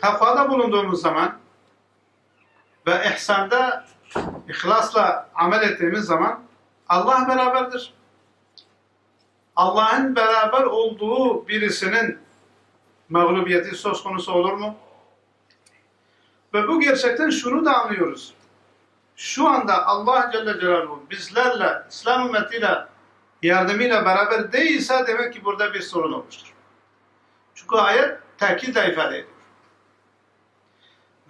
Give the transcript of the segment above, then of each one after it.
takvada bulunduğumuz zaman ve ihsanda ihlasla amel ettiğimiz zaman Allah beraberdir. Allah'ın beraber olduğu birisinin mağlubiyeti söz konusu olur mu? Ve bu gerçekten şunu da anlıyoruz. Şu anda Allah Celle Celaluhu bizlerle, İslam ümmetiyle yardımıyla beraber değilse demek ki burada bir sorun olmuştur. Çünkü ayet takitle ifade ediyor.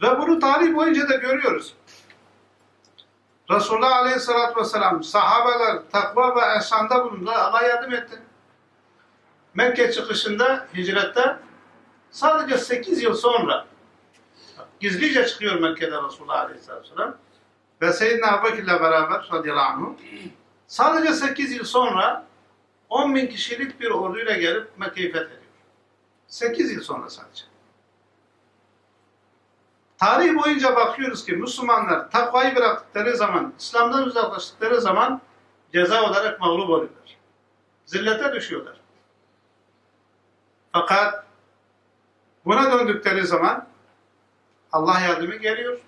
Ve bunu tarih boyunca da görüyoruz. Resulullah Aleyhisselatü Vesselam sahabeler takva ve ehsanda bulundular. Allah yardım etti. Mekke çıkışında hicrette sadece 8 yıl sonra gizlice çıkıyor Mekke'de Resulullah Aleyhisselatü Vesselam ve Seyyidina Ebu ile beraber radıyallahu anh sadece 8 yıl sonra 10 bin kişilik bir orduyla gelip Mekke'yi fethediyor. 8 yıl sonra sadece. Tarih boyunca bakıyoruz ki Müslümanlar takvayı bıraktıkları zaman, İslam'dan uzaklaştıkları zaman ceza olarak mağlup oluyorlar. Zillete düşüyorlar. Fakat buna döndükleri zaman Allah yardımı geliyor.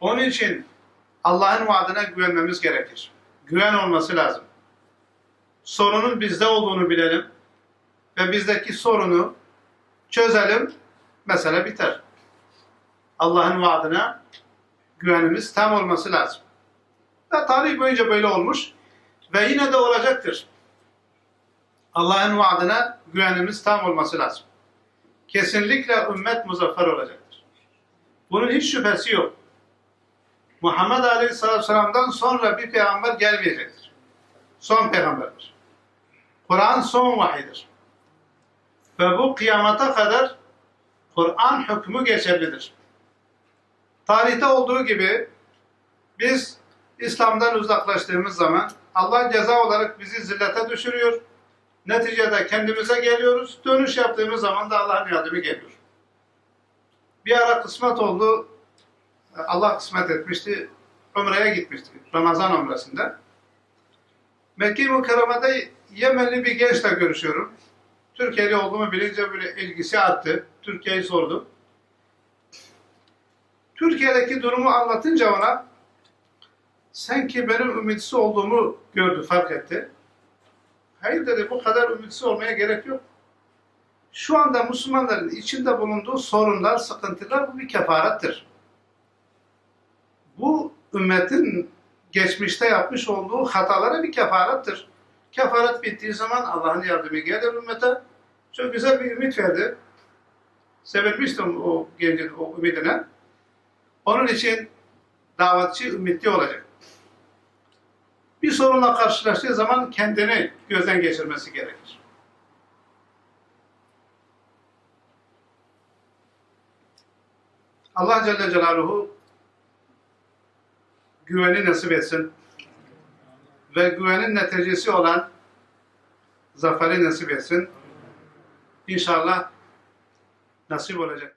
Onun için Allah'ın vaadine güvenmemiz gerekir. Güven olması lazım. Sorunun bizde olduğunu bilelim ve bizdeki sorunu çözelim, mesele biter. Allah'ın vaadine güvenimiz tam olması lazım. Ve tarih boyunca böyle olmuş ve yine de olacaktır. Allah'ın vaadine güvenimiz tam olması lazım. Kesinlikle ümmet muzaffer olacaktır. Bunun hiç şüphesi yok. Muhammed Aleyhisselatü sonra bir peygamber gelmeyecektir. Son peygamberdir. Kur'an son vahidir. Ve bu kıyamata kadar Kur'an hükmü geçerlidir. Tarihte olduğu gibi biz İslam'dan uzaklaştığımız zaman Allah ceza olarak bizi zillete düşürüyor. Neticede kendimize geliyoruz. Dönüş yaptığımız zaman da Allah'ın yardımı geliyor. Bir ara kısmet oldu. Allah kısmet etmişti. Ömre'ye gitmiştik. Ramazan ömresinde. Mekke-i Mukarreme'de Yemenli bir gençle görüşüyorum. Türkiye'li olduğumu bilince böyle ilgisi arttı. Türkiye'yi sordum. Türkiye'deki durumu anlatınca ona sanki benim ümitsiz olduğumu gördü, fark etti. Hayır dedi, bu kadar ümitsiz olmaya gerek yok. Şu anda Müslümanların içinde bulunduğu sorunlar, sıkıntılar bu bir kefarettir. Bu ümmetin geçmişte yapmış olduğu hatalara bir kefarettir. Kefaret bittiği zaman Allah'ın yardımı gelir ümmete. Çok güzel bir ümit verdi. Sevilmiştim o gencin o ümidine. Onun için davetçi ümitli olacak. Bir sorunla karşılaştığı zaman kendini gözden geçirmesi gerekir. Allah Celle Celaluhu güveni nasip etsin ve güvenin neticesi olan zaferi nasip etsin. İnşallah nasip olacak.